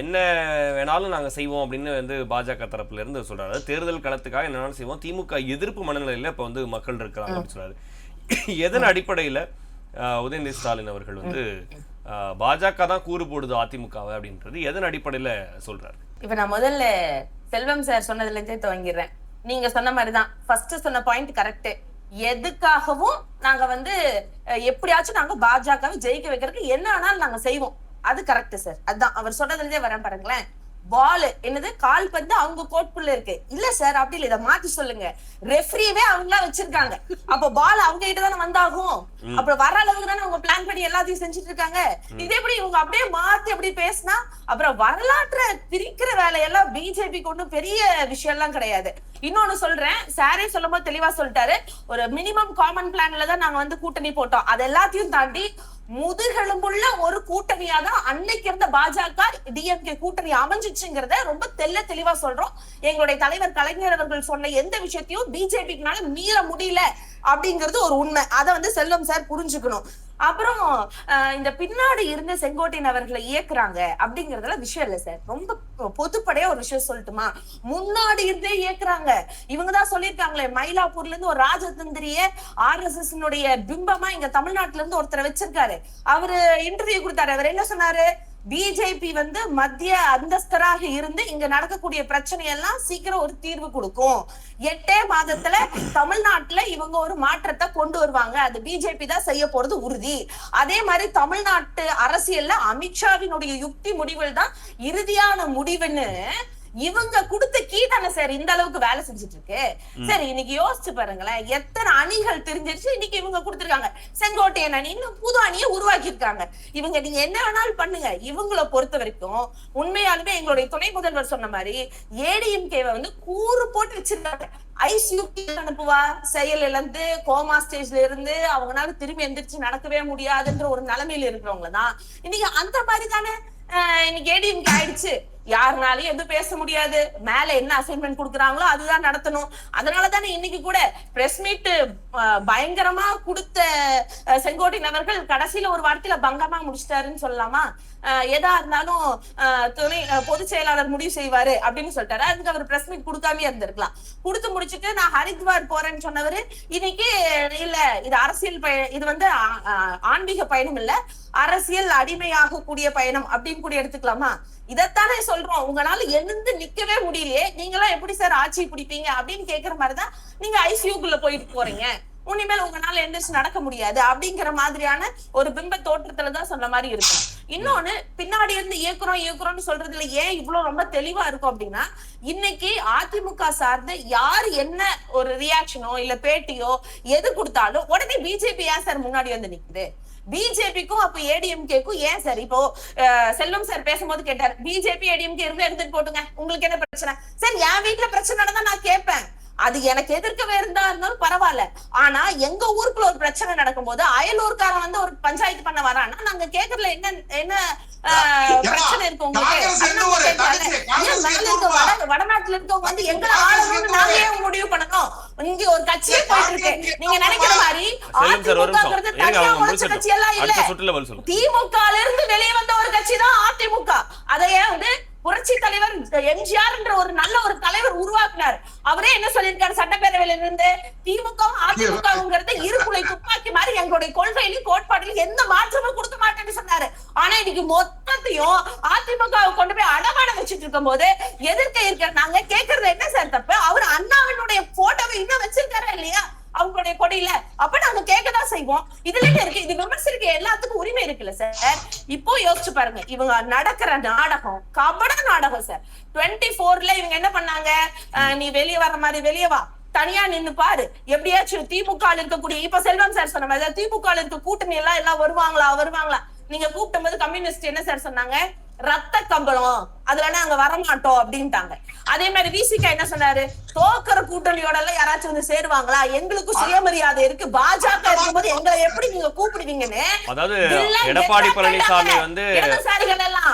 என்ன வேணாலும் நாங்கள் செய்வோம் அப்படின்னு வந்து பாஜக தரப்புல இருந்து தேர்தல் களத்துக்காக என்ன வேணாலும் செய்வோம். திமுக எதிர்ப்பு மனநிலையில் இப்போ வந்து மக்கள் இருக்கிறாங்க அப்படின்னு சொல்கிறாரு எதன் அடிப்படையில் உதயநிதி ஸ்டாலின் அவர்கள் வந்து பாஜக தான் கூறு போடுது அதிமுகவை அப்படின்றது எதன் அடிப்படையில் சொல்கிறாரு இப்போ நான் முதல்ல செல்வம் சார் சொன்னதுலேருந்தே துவங்கிடுறேன். நீங்கள் சொன்ன மாதிரி தான் ஃபர்ஸ்ட் சொன்ன பாயிண்ட் கரெக்டு எதுக்காகவும் நாங்க வந்து எப்படியாச்சும் நாங்க பாஜகவை ஜெயிக்க வைக்கிறதுக்கு என்ன ஆனாலும் நாங்க செய்வோம். அது கரெக்ட் சார் அதான் அவர் சொன்னதுல இருந்தே வரேன் பாருங்களேன். பால் என்னது கால் பந்து அவங்க கோட்குள்ள இருக்கு. இல்ல சார் அப்படி இல்ல இதை மாத்தி சொல்லுங்க. ரெஃப்ரியே அவங்களா வச்சிருக்காங்க. அப்ப பால் அவங்க கிட்ட தானே வந்தாகும். அப்புறம் வர அளவுக்கு தானே அவங்க பிளான் பண்ணி எல்லாத்தையும் செஞ்சுட்டு இருக்காங்க இதே எப்படி இவங்க அப்படியே மாத்தி அப்படி பேசினா அப்புறம் வரலாற்றை பிரிக்கிற வேலையெல்லாம் பிஜேபிக்கு ஒண்ணும் பெரிய விஷயம் எல்லாம் கிடையாது. இன்னொன்னு சொல்றேன் சாரே சொல்லும் போது தெளிவா சொல்லிட்டாரு. ஒரு மினிமம் காமன் பிளான்ல தான் நாங்க வந்து கூட்டணி போட்டோம். அது எல்லாத்தையும் தாண்டி முதுகெலும்புள்ள ஒரு கூட்டணியா தான் அன்னைக்கு இருந்த பாஜக டிஎம்கே கூட்டணி அமைஞ்சிச்சுங்கிறத ரொம்ப தெல்ல தெளிவா சொல்றோம். எங்களுடைய தலைவர் கலைஞர் அவர்கள் சொன்ன எந்த விஷயத்தையும் பிஜேபிக்குனால மீற முடியல அப்படிங்கிறது ஒரு உண்மை. அதை வந்து செல்வம் சார் புரிஞ்சுக்கணும். அப்புறம் இந்த பின்னாடி இருந்த செங்கோட்டையன் அவர்களை இயக்குறாங்க அப்படிங்கறதுல விஷயம் இல்ல சார். ரொம்ப பொதுப்படையா ஒரு விஷயம் சொல்லட்டுமா? முன்னாடி இருந்தே இயக்குறாங்க. இவங்கதான் சொல்லியிருக்காங்களே மயிலாப்பூர்ல இருந்து ஒரு ராஜதந்திரிய ஆர் எஸ் எஸ் பிம்பமா இங்க தமிழ்நாட்டுல இருந்து ஒருத்தரை வச்சிருக்காரு. அவரு இன்டர்வியூ கொடுத்தாரு. அவர் என்ன சொன்னாரு? பிஜேபி வந்து மத்திய அந்தஸ்தராக இருந்து இங்க நடக்கக்கூடிய பிரச்சனை எல்லாம் சீக்கிரம் ஒரு தீர்வு கொடுக்கும். எட்டே மாதத்துல தமிழ்நாட்டுல இவங்க ஒரு மாற்றத்தை கொண்டு வருவாங்க. அது பிஜேபி தான் செய்ய போறது உறுதி. அதே மாதிரி தமிழ்நாட்டு அரசியல்ல அமித்ஷாவினுடைய யுக்தி முடிவுகள் தான் இறுதியான முடிவுன்னு இவங்க கொடுத்த கீ தானே சார் இந்த அளவுக்கு வேலை செஞ்சுட்டு இருக்கு சரி இன்னைக்கு யோசிச்சு பாருங்களேன் எத்தனை அணிகள் தெரிஞ்சிருச்சு இன்னைக்கு இவங்க கொடுத்திருக்காங்க. செங்கோட்டையன் அணி இன்னும் புது அணியை உருவாக்கி இருக்காங்க இவங்க நீங்க என்ன வேணாலும் பண்ணுங்க. இவங்கள பொறுத்த வரைக்கும் உண்மையாலுமே எங்களுடைய துணை முதல்வர் சொன்ன மாதிரி ஏடிஎம்கேவை வந்து கூறு போட்டு வச்சிருக்காங்க. ஐசியூ அனுப்புவா செயல் இழந்து கோமா ஸ்டேஜ்ல இருந்து அவங்களால திரும்பி எந்திரிச்சு நடக்கவே முடியாதுன்ற ஒரு நிலைமையில இருக்கிறவங்க தான் இன்னைக்கு அந்த மாதிரி தானே ஆஹ் இன்னைக்கு ஏடிஎம்கே ஆயிடுச்சு. யாருனாலையும் எதுவும் பேச முடியாது. மேல என்ன அசைன்மெண்ட் கொடுக்குறாங்களோ அதுதான் நடத்தணும். அதனால தானே இன்னைக்கு கூட பிரஸ் மீட் பயங்கரமா கொடுத்த அஹ், செங்கோட்டையன் அவர்கள் கடைசியில ஒரு வார்த்தையில பங்கமா முடிச்சிட்டாருன்னு சொல்லலாமா? எதா இருந்தாலும் துணை பொதுச் செயலாளர் முடிவு செய்வாரு அப்படின்னு சொல்லிட்டாரு. அதுக்கு அவர் பிரஸ் மீட் கொடுக்காம இருந்திருக்கலாம். கொடுத்து முடிச்சிட்டு நான் ஹரித்வார் போறேன்னு சொன்னவரு இன்னைக்கு இல்ல இது அரசியல் பய இது வந்து ஆன்மீக பயணம் இல்ல அரசியல் அடிமையாக கூடிய பயணம் அப்படின்னு கூட எடுத்துக்கலாமா? இதைத்தானே சொல்றோம். உங்களால எழுந்து நிக்கவே முடியலையே. நீங்க எல்லாம் எப்படி சார் ஆட்சி பிடிப்பீங்க? அப்படின்னு கேக்குற மாதிரிதான் நீங்க ஐசியூக்குள்ள போயிட்டு போறீங்க. உனிமேல் உங்களால எந்திரிச்சு நடக்க முடியாது. அப்படிங்கிற மாதிரியான ஒரு பிம்ப தோற்றத்துல தான் சொன்ன மாதிரி இருக்கும். இன்னொன்னு பின்னாடி இருந்து இயக்குறோம் இயக்குறோம்னு சொல்றதுல ஏன் இவ்வளவு ரொம்ப தெளிவா இருக்கும் அப்படின்னா இன்னைக்கு அதிமுக சார்ந்து யார் என்ன ஒரு ரியாக்ஷனோ இல்ல பேட்டியோ எது கொடுத்தாலும் உடனே பிஜேபி ஏன் சார் முன்னாடி வந்து நிக்குது? பிஜேபிக்கும் அப்ப ஏடிஎம்கேக்கும் ஏன் சார்? இப்போ செல்வம் சார் பேசும்போது கேட்டார் பிஜேபி ஏடிஎம்கே இருந்து எடுத்துட்டு போட்டுங்க. உங்களுக்கு என்ன பிரச்சனை? சார் என் வீட்டுல பிரச்சனை நடந்தா நான் கேட்பேன். அது எனக்கு எதிர்க்கவே இருந்தா இருந்தாலும் பரவாயில்ல. ஆனா எங்க ஊருக்குள்ள ஒரு பிரச்சனை நடக்கும்போது அயலூர்காரன் வந்து ஒரு பஞ்சாயத்து பண்ண வரான்னா நாங்க கேக்குறதுல என்ன என்ன பிரச்சனை இருக்கு உங்களுக்கு? வடநாட்டுல இருக்கவங்க வந்து எங்களை ஆளணும்னு நாங்க ஏன் முடிவு பண்ணணும். இங்க ஒரு கட்சியே போயிட்டு இருக்கு. நீங்க நினைக்கிற மாதிரி அதிமுகங்கிறது தனியா முடிச்சிடட்டும். கட்சி எல்லாம் இல்ல. திமுகல இருந்து வெளியே வந்த ஒரு கட்சி தான் அதிமுக. அதையே வந்து புரட்சி தலைவர் எம்ஜிஆர் என்ற ஒரு நல்ல ஒரு தலைவர் உருவாக்குனார். அவரே என்ன சொல்லியிருக்காரு? சட்டப்பேரவையில இருந்து திமுக அதிமுகங்கிறது இருப்புலை துப்பாக்கி மாதிரி எங்களுடைய கொள்கையிலும் கோட்பாட்டிலும் எந்த மாற்றமும் கொடுக்க மாட்டேன்னு சொன்னாரு. ஆனா இன்னைக்கு மொத்தத்தையும் அதிமுக கொண்டு போய் அடமானம் வச்சுட்டு இருக்கும் போது எதிர்க்க இருக்கிற நாங்க கேக்குறது என்ன சார் தப்பு? அவர் அண்ணாவினுடைய போட்டோவை இன்னும் வச்சிருக்காரா இல்லையா அவங்களுடைய கொடியில அப்ப நாங்க கேட்கதான் செய்வோம் இதுல இருக்கு. இது விமர்சிக்க எல்லாத்துக்கும் உரிமை இருக்குல்ல சார் இப்போ யோசிச்சு பாருங்க. இவங்க நடக்கிற நாடகம் கபட நாடகம் சார் டுவெண்ட்டி போர்ல இவங்க என்ன பண்ணாங்க? நீ வெளியே வர மாதிரி வெளியே வா. தனியா நின்னு பாரு. எப்படியாச்சும் திமுக இருக்கக்கூடிய இப்ப செல்வம் சார் சொன்ன மாதிரி திமுக இருக்க கூட்டணி எல்லாம் எல்லாம் வருவாங்களா? வருவாங்களா? நீங்க கூப்பிடும் போது கம்யூனிஸ்ட் என்ன சார் சொன்னாங்க? ரத்த கம்பளம். அதுல நாங்க வரமாட்டோம் அப்படின்ட்டாங்க. அதே மாதிரி விசிகா என்ன சொன்னாரு? தோக்கிற கூட்டணியோட எல்லாம் யாராச்சும் வந்து சேருவாங்களா? எங்களுக்கும் சுயமரியாதை இருக்கு. பாஜக இருக்கும்போது எங்களை எப்படி நீங்க கூப்பிடுவீங்கன்னு அதாவது எடப்பாடி பழனிசாமி. வந்து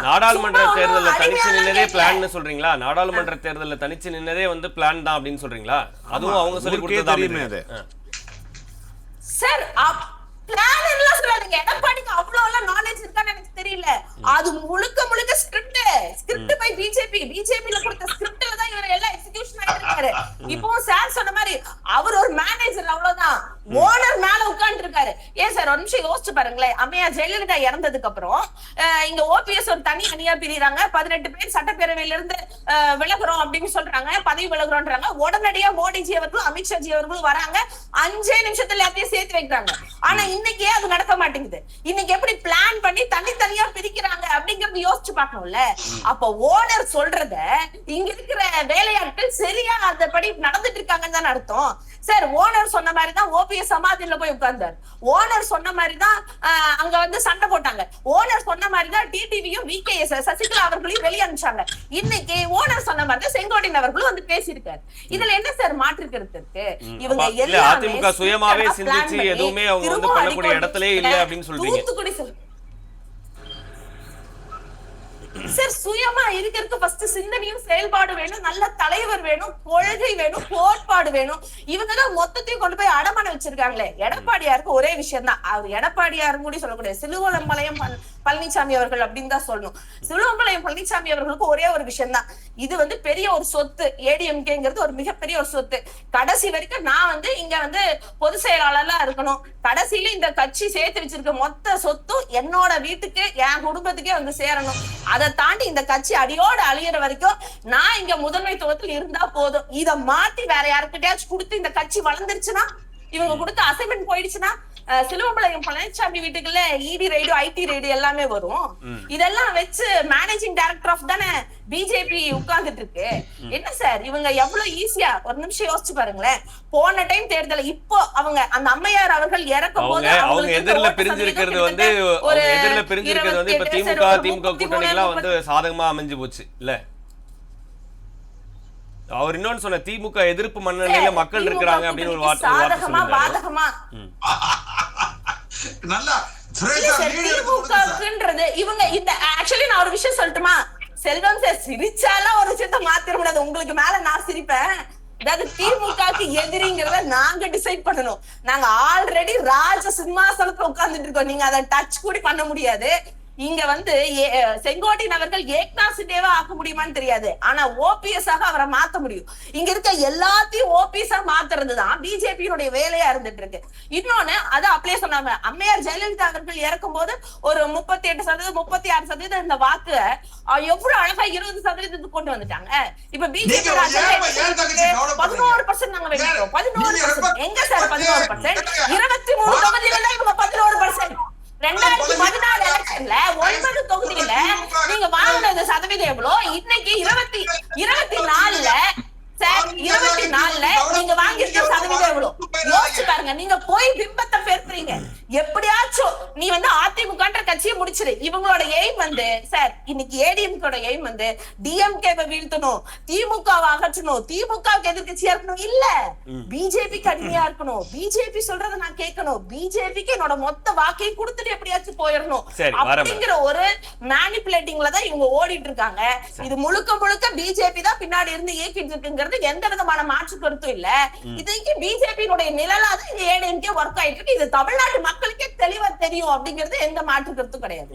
நாடாளுமன்ற தேர்தல்ல ஒண்ணும் தனிச்சு நின்னதே. பிளான்னு சொல்றீங்களா? நாடாளுமன்ற தேர்தல்ல தனிச்சு நின்னதே வந்து பிளான் தான் அப்படின்னு சொல்றீங்களா? அதுவும் அவங்க சொல்லி கொடுத்ததா. சார் அது முழுக்க முழுக்க ஸ்கிரிப்ட் ஸ்கிரிப்ட் பை பிஜேபி பிஜேபில கொடுத்த ஸ்கிரிப்ட்ல தான் இவர் எல்லாம் எக்ஸிகியூஷன் ஆயிருக்காரு இப்போ சார் சொன்ன மாதிரி அவர் ஒரு மேனேஜர் அவ்வளவுதான். ஓனர் மேல உட்கார்ந்து இருக்காரு ஏன் சார் ஒரு நிமிஷம் யோசிச்சு பாருங்களேன். அம்மையா ஜெயலலிதா இறந்ததுக்கு அப்புறம் இங்க ஓபிஎஸ் ஒரு தனி அணியா பிரிறாங்க பதினெட்டு பேர் சட்டப்பேரவையில இருந்து விலகுறோம் அப்படின்னு சொல்றாங்க. பதவி விலகுறோம்ன்றாங்க உடனடியா மோடிஜி அவர்களும் அமித்ஷாஜி அவர்களும் வராங்க. அஞ்சே நிமிஷத்துல எல்லாத்தையும் சேர்த்து வைக்கிறாங்க. ஆனா இன்னைக்கே அது நடக்க மாட்டேங்குது. இன்னைக்கு எப்படி பிளான் பண்ணி தனித்தனியா பிரிக்கிறாங்க அப்படிங்கறது யோசிச்சு பார்க்கணும்ல? அப்ப ஓனர் சொல்றத இங்க இருக்கிற வேலையாட்கள் சரியா அதபடி நடந்துட்டு இருக்காங்கன்னு தானே அர்த்தம். சார் ஓனர் சொன்ன மாதிரி தான் ஓபிஎஸ் சமாதியில போய் உட்கார்ந்தார். ஓனர் சொன்ன மாதிரி தான் அங்க வந்து சண்டை போட்டாங்க. ஓனர் சொன்ன மாதிரி தான் டிடிவியும் விகேஎஸ் சசிகலா அவர்களையும் வெளியே அனுப்பிச்சாங்க இன்னைக்கு ஓனர் சொன்ன மாதிரி தான் செங்கோட்டையன் அவர்களும் வந்து பேசியிருக்காரு. இதுல என்ன சார் மாற்று கருத்து இருக்கு? இவங்க எல்லாமே அதிமுக சுயமாவே சிந்திச்சு எதுவுமே அவங்க வந்து பண்ணக்கூடிய அடிக்கடி இடத்திலே இல்ல அப்படின்னு சொல்றீங்க. தூத்துக்குடி சார் சுயமா இருக்கிறதுக்கு ஃபர்ஸ்ட் சிந்தனையும் செயல்பாடு வேணும். நல்ல தலைவர் வேணும் கொள்கை வேணும் கோட்பாடு வேணும். இவங்க தான் மொத்தத்தையும் கொண்டு போய் அடமான வச்சிருக்காங்களே. எடப்பாடியாருக்கு ஒரே விஷயம் தான் அவர் எடப்பாடியார் கூட சொல்லக்கூடிய சிலுவலம்பாளையம் பழனிசாமி அவர்கள் அப்படின்னு தான் சொல்லணும். சிலுவம்பாளையம் பழனிசாமி அவர்களுக்கு ஒரே ஒரு விஷயம் தான் இது வந்து பெரிய ஒரு சொத்து. ஏடிஎம்கேங்கிறது ஒரு மிகப்பெரிய ஒரு சொத்து. கடைசி வரைக்கும் நான் வந்து இங்க வந்து பொது செயலாளர்லாம் இருக்கணும். கடைசியில இந்த கட்சி சேர்த்து வச்சிருக்க மொத்த சொத்தும் என்னோட வீட்டுக்கு என் குடும்பத்துக்கே வந்து சேரணும். அதை தாண்டி இந்த கட்சி அடியோட அழியிற வரைக்கும் நான் இங்க முதன்மைத்துவத்தில் இருந்தா போதும். இதை மாத்தி வேற யாருக்கிட்டயாச்சும் கொடுத்து இந்த கட்சி வளர்ந்துருச்சுன்னா இவங்க கொடுத்த அசைன்மெண்ட் போயிடுச்சுன்னா சிலுவம்பாளையம் பழனிசாமி வீட்டுக்குள்ள இடி ரைடு ஐடி ரைடு எல்லாமே வரும். இதெல்லாம் வச்சு மேனேஜிங் டைரக்டர் ஆஃப் தானே பிஜேபி உட்கார்ந்துட்டு இருக்கு. என்ன சார் இவங்க எவ்வளவு ஈஸியா ஒரு நிமிஷம் யோசிச்சு பாருங்களேன். போன டைம் தேர்தல் இப்போ அவங்க அந்த அம்மையார் அவர்கள் இறக்கும் போது அவங்க எதிரில பிரிஞ்சிருக்கிறது வந்து எதிரில பிரிஞ்சிருக்கிறது வந்து இப்ப 28 திமுக திமுக 33, கூட்டணிக்கெல்லாம் வந்து சாதகமா அமைஞ்சு போச்சு. இல்ல? அவர் இன்னொன்னு சொன்ன திமுக எதிர்ப்பு மனநிலையில மக்கள் இருக்கிறாங்க அப்படின்னு ஒரு வார்த்தை சாதகமா. பாதகமா? நல்லா. திமுகவுக்குன்றது இவங்க இந்த ஆக்சுவலி நான் ஒரு விஷயம் சொல்லட்டுமா? செல்வம் சார் சிரிச்சாலாம் ஒரு விஷயத்த மாத்திர முடியாது. உங்களுக்கு மேல நான் சிரிப்பேன். அதாவது திமுகக்கு எதிரிங்கிறத நாங்க டிசைட் பண்ணணும். நாங்க ஆல்ரெடி ராஜ சிம்மாசனத்துல உட்கார்ந்துட்டு இருக்கோம். நீங்க அதை டச் கூட பண்ண முடியாது. இங்க வந்து செங்கோட்டையன் அவர்கள் ஏக்நாத் சிண்டேவா ஆக்க முடியுமான்னு தெரியாது. ஆனா ஓபிஎஸ் ஆக அவரை மாத்த முடியும். இங்க இருக்க எல்லாத்தையும் ஓபிஎஸ் ஆ மாத்துறது தான் பிஜேபியினுடைய வேலையா இருந்துட்டு இருக்கு. இன்னொன்னு அது அப்படியே சொன்னாங்க. அம்மையார் ஜெயலலிதா அவர்கள் இறக்கும் போது ஒரு முப்பத்தி எட்டு சதவீதம் முப்பத்தி ஆறு சதவீதம் இந்த வாக்கு எவ்வளவு அழகா இருபது சதவீதத்துக்கு கொண்டு வந்துட்டாங்க. இப்ப பிஜேபி? பதினோரு பர்சன்ட் நாங்க வெடிக்கிறோம் பதினோரு பர்சன்ட் எங்க சார் பதினோரு பர்சன்ட் இருபத்தி மூணு தொகுதியில தான் இவங்க பதினோரு பர்சன்ட் ரெண்டாயிரத்தி பதினாலு எலெக்ஷன்ல ஒன்பது நீங்க வாங்கினது சதவீதம் எவ்வளவு இன்னைக்கு இருபத்தி இருபத்தி நாலுல சார் இருபத்தி நாலுல நீங்க வாங்கியிருக்க சதவீதம் எவ்வளவு யோசிச்சு பாருங்க நீங்க போய் பிம்பத்தை பேசுறீங்க எப்படியாச்சும் நீ வந்து அதிமுகன்ற கட்சியை முடிச்சிரு. இவங்களோட எய்ம் வந்து சார் இன்னைக்கு ஏடிஎம்கோட எய்ம் வந்து டிஎம்கேவை வீழ்த்தணும் திமுக அகற்றணும். திமுகவுக்கு எதிர்க்கட்சியா இருக்கணும்? இல்ல. பிஜேபிக்கு அடிமையா இருக்கணும். பிஜேபி சொல்றத நான் கேட்கணும். பிஜேபிக்கு என்னோட மொத்த வாக்கையும் கொடுத்துட்டு எப்படியாச்சும் போயிடணும். அப்படிங்கிற ஒரு மேனிபுலேட்டிங்ல தான் இவங்க ஓடிட்டு இருக்காங்க. இது முழுக்க முழுக்க பிஜேபி தான் பின்னாடி இருந்து இயக்கிட்டு இருக்குங்கிறது எந்த விதமான மாற்று கருத்தும் இல்ல. இதுக்கு பிஜேபியினுடைய நிழலா தான் ஏடிஎம்கே ஒர்க் ஆயிட்டு இருக்கு. இது தமிழ்நாட்டு மக்களுக்கே தெளிவா தெரியும் அப்படிங்கிறது எந்த மாற்று கருத்தும் கிடையாது